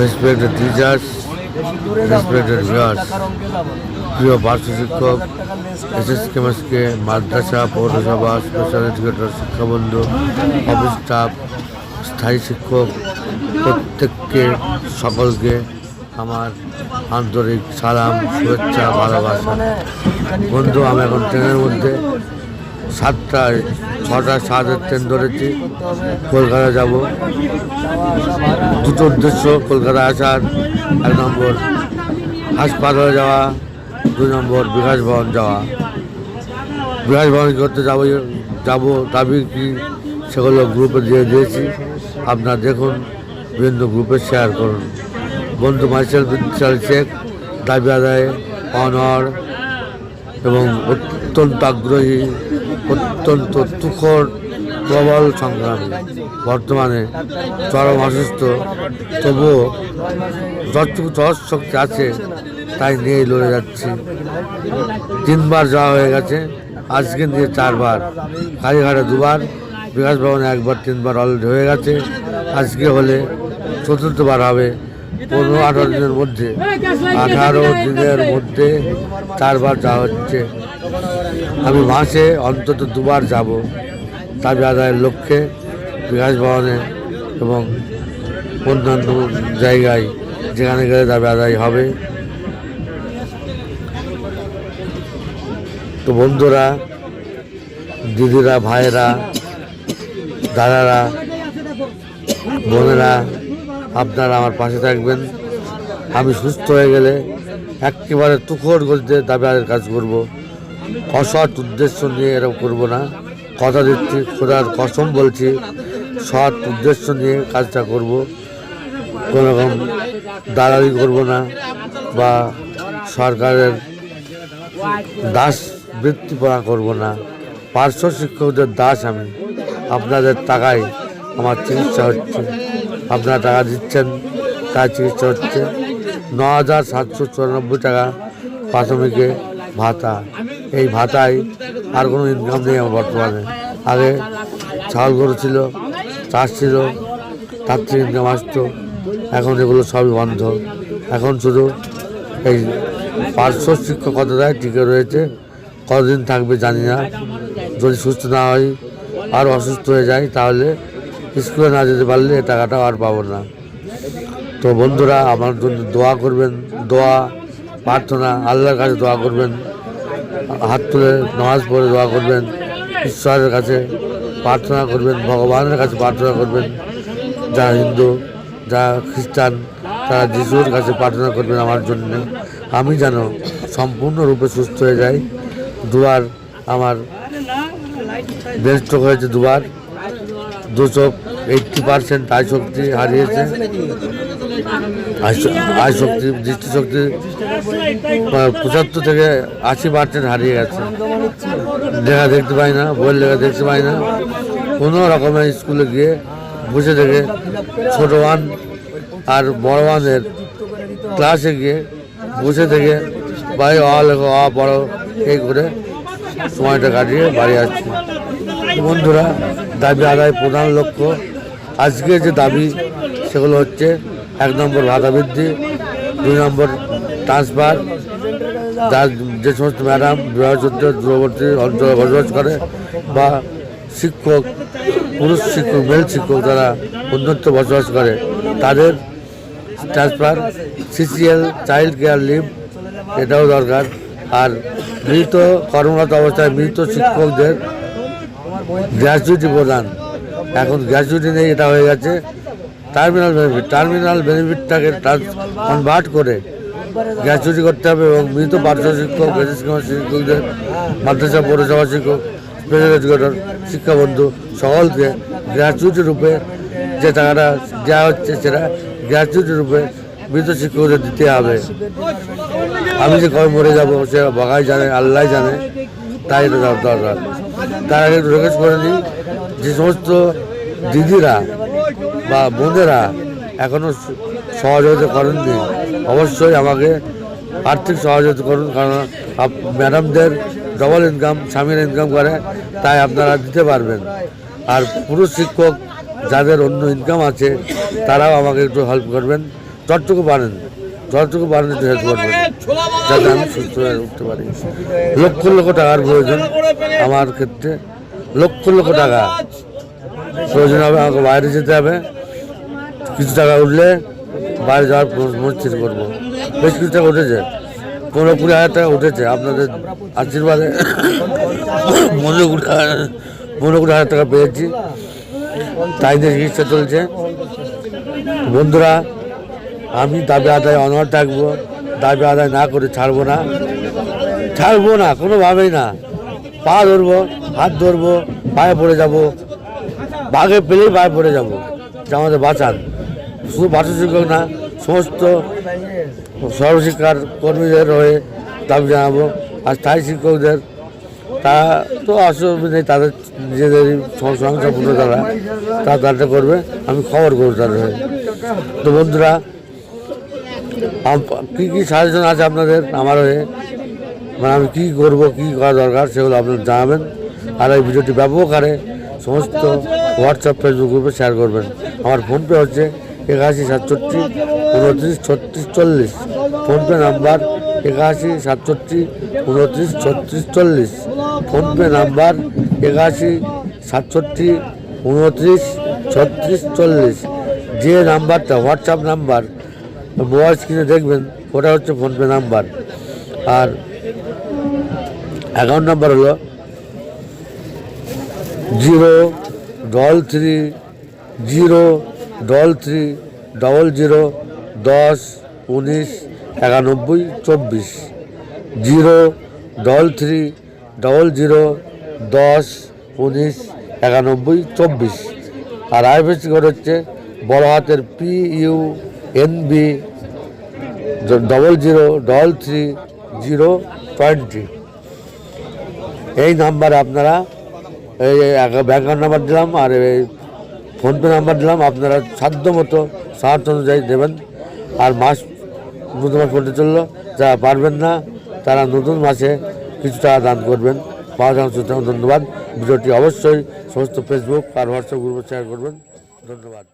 respected teachers, respected viewers, প্রিয় পার্শ্ব শিক্ষক এসএস কেমএসকে মাদ্রাসা পৌরসভা স্পেশাল এডুকেটর শিক্ষাবন্ধু অফিস স্টাফ স্থায়ী শিক্ষক প্রত্যেককে সকলকে আমার আন্তরিক সালাম শুভেচ্ছা ভালোবাসা। বন্ধু আমি এখন ট্রেনের মধ্যে। সাতটায় ছটা সাতের ট্রেন ধরেছি। কলকাতা যাব। দুটো উদ্দেশ্য, কলকাতা আসার এক নম্বর হাসপাতালে যাওয়া, দুই নম্বর বিকাশ ভবন যাওয়া। বিকাশ ভবন করতে যাব যাব, দাবি কি, সেগুলো গ্রুপে দিয়ে দিয়েছি। আপনার দেখুন, বিভিন্ন গ্রুপে শেয়ার করুন। বন্ধু মাইসেল বিশাল শেখ, দাবি আদায়ে, অনর এবং অত্যন্ত আগ্রহী অত্যন্ত তুখর প্রবল সংগ্রাম। বর্তমানে চরম অসুস্থ। তবুও যতটুকু সহজ শক্তি আছে, তাই নিয়েই লড়ে যাচ্ছি। তিনবার যাওয়া হয়ে গেছে। আজকে দিয়ে চারবার। কালীঘাটে দুবার, বিকাশ ভবনে একবার, তিনবার অলরেডি হয়ে গেছে। আজকে হলে চতুর্থবার হবে। পনেরো, আঠারো দিনের মধ্যে, আঠারো দিনের মধ্যে চারবার যাওয়া হচ্ছে। আমি মাসে অন্তত দুবার যাব দাবি আদায়ের লক্ষ্যে বিকাশ ভবনে এবং অন্যান্য জায়গায় যেখানে গেলে দাবি আদায় হবে। তো বন্ধুরা, দিদিরা, ভাইয়েরা, দাদারা, বোনেরা, আপনারা আমার পাশে থাকবেন। আমি সুস্থ হয়ে গেলে একেবারে তুখর গতিতে দাবি আদায়ের কাজ করব। অসৎ উদ্দেশ্য নিয়ে এরকম করব না। কথা দিচ্ছি, খোদার কসম বলছি, সৎ উদ্দেশ্য নিয়ে কাজটা করব। কোনো রকম দালালি করব না বা সরকারের দাস বৃত্তি পড়া করব না। পার্শ্ব শিক্ষকদের দাস আমি। আপনাদের টাকায় আমার চিকিৎসা হচ্ছে। আপনারা টাকা দিচ্ছেন তার চিকিৎসা হচ্ছে। ন হাজার সাতশো চুরানব্বই টাকা প্রাথমিকে ভাতা। এই ভাতায় আর কোনো ইনকাম নেই আমার বর্তমানে। আগে ছাগল গরু ছিল, চাষ ছিল, তার থেকে ইনকাম আসতো। এখন এগুলো সবই বন্ধ। এখন শুধু এই পার্শ্ব শিক্ষকতায় টিকে রয়েছে। কতদিন থাকবে জানি না। যদি সুস্থ না হয় আর অসুস্থ হয়ে যায় তাহলে স্কুলে না যেতে পারলে এ টাকাটাও আর পাবো না। তো বন্ধুরা, আমার জন্য দোয়া করবেন। দোয়া, প্রার্থনা, আল্লাহর কাছে দোয়া করবেন। হাত তুলে নামাজ পড়ে দোয়া করবেন, ঈশ্বরের কাছে প্রার্থনা করবেন, ভগবানের কাছে প্রার্থনা করবেন, যারা হিন্দু, যারা খ্রিস্টান, তারা যিশুর কাছে প্রার্থনা করবেন আমার জন্য। আমি যেন সম্পূর্ণরূপে সুস্থ হয়ে যাই। দুবার আমার ব্রেন হয়েছে দুবার। দুশো এইটটি পার্সেন্ট আয় শক্তি হারিয়েছে। আয়- শক্তি দৃষ্টিশক্তি পঁচাত্তর থেকে আশি পার্সেন্ট হারিয়ে গেছে। লেখা দেখতে পাই না, বইয়ের লেখা দেখতে পাই না। কোনো রকমের স্কুলে গিয়ে বসে থেকে ছোটো ওয়ান আর বড় ওয়ানের ক্লাসে গিয়ে বসে থেকে বাড়ি অ লেখো অ পড়ো, এই করে সময়টা কাটিয়ে বাড়ি আসছি। বন্ধুরা, দাবি আদায় প্রধান লক্ষ্য। আজকে যে দাবি, সেগুলো হচ্ছে এক নম্বর ভাতা বৃদ্ধি, দুই নম্বর ট্রান্সফার যার যে সমস্ত ম্যাডাম বিবাহযুদ্ধ দূরবর্তী অঞ্চলে বসবাস করে বা শিক্ষক, পুরুষ শিক্ষক মেল শিক্ষক যারা অন্যত্র বসবাস করে, তাদের transfer CCL child care leave এটাও দরকার। আর মৃত, কর্মরত অবস্থায় মৃত শিক্ষকদের গ্র্যাচুইটি প্রদান। এখন গ্র্যাচুইটি নেই, এটা হয়ে গেছে। টার্মিনাল বেনিফিট টার্মিনাল বেনিফিটটাকে কনভার্ট করে গ্র্যাচুইটি করতে হবে এবং মৃত পার্শ্ব শিক্ষক শিক্ষকদের মাদ্রাসা, পৌরসভা শিক্ষক স্পেশাল এডুকেটর শিক্ষাবন্ধু সকলকে গ্র্যাচুইটি রূপে যে টাকাটা দেওয়া হচ্ছে সেটা গ্র্যাচুইটি রূপে মৃত শিক্ষকদের দিতে হবে। আমি যে কবে মরে যাব সে বাগাই জানে আল্লাহ জানে, তাই এটা দরকার। তার আগে রিকোয়েস্ট করে নিই যে সমস্ত দিদিরা বা বোনেরা এখনও সহযোগিতা করেননি, অবশ্যই আমাকে আর্থিক সহযোগিতা করুন, কারণ ম্যাডামদের ডবল ইনকাম স্বামীর ইনকাম করে, তাই আপনারা দিতে পারবেন। আর পুরুষ শিক্ষক যাদের অন্য ইনকাম আছে, তারাও আমাকে একটু হেল্প করবেন। যতটুকু পারেন যতটুকু পারেন একটু হেল্প করবেন, যাতে আমি সুস্থ হয়ে উঠতে পারি। লক্ষ লক্ষ টাকার প্রয়োজন আমার ক্ষেত্রে, লক্ষ লক্ষ টাকা। প্রয়োজন হবে আমাকে বাইরে যেতে হবে। কিছু টাকা উঠলে বাইরে যাওয়ার মনস্থির করব। বেশ কিছু টাকা উঠেছে। পনেরো কুড়ি হাজার টাকা উঠেছে আপনাদের আশীর্বাদে। পনেরো কুড়ি পনেরো কুড়ি হাজার টাকা পেয়েছি। তাই নিয়ে চিকিৎসা চলছে। বন্ধুরা, আমি দাবি আদায় অনর থাকব। দাবি আদায় না করে ছাড়বো না। ছাড়বো না, কোনোভাবেই না। পা ধরবো, হাত ধরবো, পায়ে পড়ে যাব। বাঘে পেলেই পায়ে পড়ে যাব। যে আমাদের বাঁচান। শুধু শিক্ষক না, সমস্ত সর্বশিক্ষার কর্মীদের হয়ে দাবি জানাব। আর স্থায়ী শিক্ষকদের, তা তো অসুবিধা নেই, তাদের নিজেদেরই সংসারপূর্ণ তারা তা তারা করবে। আমি খবর করব তাদের হয়ে। তো বন্ধুরা কী কী সাজেশন আছে আপনাদের, আমার হয়ে? মানে আমি কী করব, কী করা দরকার, সেগুলো আপনারা জানাবেন। আর এই ভিডিওটি ব্যাপক হারে সমস্ত হোয়াটসঅ্যাপ, ফেসবুক গ্রুপে শেয়ার করবেন। আমার ফোনপে হচ্ছে একাশি সাতষট্টি, উনত্রিশ, ছত্রিশ, চল্লিশ। ফোনপে নাম্বার একাশি সাতষট্টি, উনত্রিশ, ছত্রিশ, চল্লিশ। ফোনপে নাম্বার একাশি সাতষট্টি, উনত্রিশ, ছত্রিশ, চল্লিশ। যে নাম্বারটা হোয়াটসঅ্যাপ নাম্বার মোবাইল স্ক্রিনে দেখবেন, ওটা হচ্ছে ফোনপে নাম্বার আর অ্যাকাউন্ট নাম্বার হলো zero double three zero double three double zero দশ, উনিশ, একানব্বই, চব্বিশ। Zero double three double zero দশ, উনিশ, একানব্বই, চব্বিশ। আর আইএফএসি কোড হচ্ছে বড় হাতের P U N B double zero double three zero twenty এই নাম্বারে আপনারা এই ব্যাংক নাম্বার দিলাম আর এই ফোনপে নাম্বার দিলাম, আপনারা সাধ্য মতো সাহায্য অনুযায়ী দেবেন। আর মাস নতুন মাস পড়তে চলল, যারা পারবেন না, তারা নতুন মাসে কিছু টাকা দান করবেন। পাওয়া ধন্যবাদ। ভিডিওটি অবশ্যই সমস্ত ফেসবুক আর হোয়াটসঅ্যাপ গ্রুপে শেয়ার করবেন। ধন্যবাদ।